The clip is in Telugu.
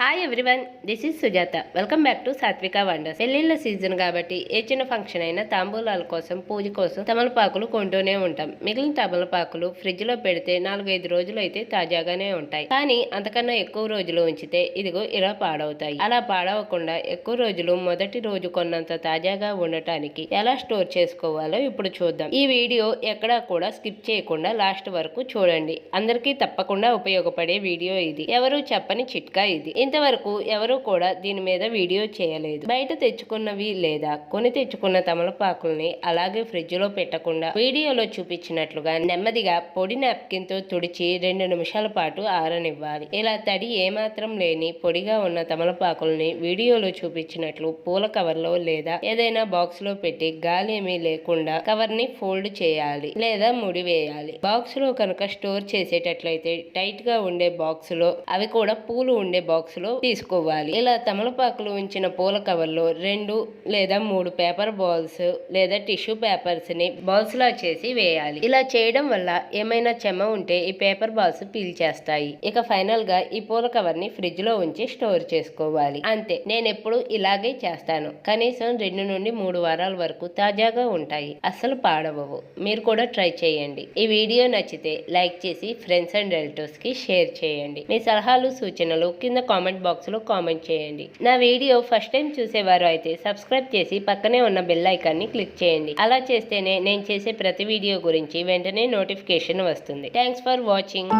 Hi everyone this is Sujatha welcome back to Sathvika wonders పెళ్ళిళ్ళ సీజన్ కాబట్టి ఏ చిన్న ఫంక్షన్ అయినా తాంబూలాల కోసం పూజ కోసం తమలపాకులు కొంటూనే ఉంటాం. మిగిలిన తమలపాకులు ఫ్రిడ్జ్లో పెడితే నాలుగైదు రోజులు అయితే తాజాగానే ఉంటాయి. కానీ అంతకన్నా ఎక్కువ రోజులు ఉంచితే ఇదిగో ఇలా పాడవుతాయి. అలా పాడవకుండా ఎక్కువ రోజులు మొదటి రోజు కొన్నంత తాజాగా ఉండటానికి ఎలా స్టోర్ చేసుకోవాలో ఇప్పుడు చూద్దాం. ఈ వీడియో ఎక్కడా కూడా స్కిప్ చేయకుండా లాస్ట్ వరకు చూడండి. అందరికీ తప్పకుండా ఉపయోగపడే వీడియో ఇది. ఎవరు చెప్పని చిట్కా ఇది. ఇంతవరకు ఎవరు కూడా దీని మీద వీడియో చేయలేదు. బయట తెచ్చుకున్నవి లేదా కొని తెచ్చుకున్న తమలపాకుల్ని అలాగే ఫ్రిడ్జ్లో పెట్టకుండా వీడియోలో చూపించినట్లుగా నెమ్మదిగా పొడి నాప్కిన్తో తుడిచి రెండు నిమిషాల పాటు ఆరనివ్వాలి. ఇలా తడి ఏమాత్రం లేని పొడిగా ఉన్న తమలపాకుల్ని వీడియోలో చూపించినట్లు పూల కవర్లో లేదా ఏదైనా బాక్స్లో పెట్టి గాలి ఏమీ లేకుండా కవర్ని ఫోల్డ్ చేయాలి లేదా ముడివేయాలి బాక్స్లో కనుక స్టోర్ చేసేటట్లయితే టైట్గా ఉండే బాక్స్లో అవి కూడా పూలు ఉండే బాక్స్ లో తీసుకోవాలి. ఇలా తమలపాకులు ఉంచిన పూల కవర్లో రెండు లేదా మూడు పేపర్ బాల్స్ లేదా టిష్యూ పేపర్స్ని బాల్స్ లా చేసి వేయాలి. ఇలా చేయడం వల్ల ఏమైనా చెమ ఉంటే ఈ పేపర్ బాల్స్ పీల్చేస్తాయి ఇక ఫైనల్గా ఈ పూల కవర్ని ఫ్రిడ్జ్లో ఉంచి స్టోర్ చేసుకోవాలి. అంతే నేను ఎప్పుడు ఇలాగే చేస్తాను. కనీసం రెండు నుండి మూడు వారాల వరకు తాజాగా ఉంటాయి. అస్సలు పాడవవు. మీరు కూడా ట్రై చేయండి. ఈ వీడియో నచ్చితే లైక్ చేసి ఫ్రెండ్స్ అండ్ రిలేటివ్స్కి షేర్ చేయండి. మీ సలహాలు సూచనలు కింద కామెంట్ కామెంట్ బాక్స్లో కామెంట్ చేయండి. నా వీడియో ఫస్ట్ టైం చూసేవారు అయితే సబ్స్క్రైబ్ చేసి పక్కనే ఉన్న బెల్ ఐకాన్ క్లిక్ చేయండి. అలా చేస్తేనే నేను చేసే ప్రతి వీడియో గురించి వెంటనే నోటిఫికేషన్ వస్తుంది. Thanks for watching.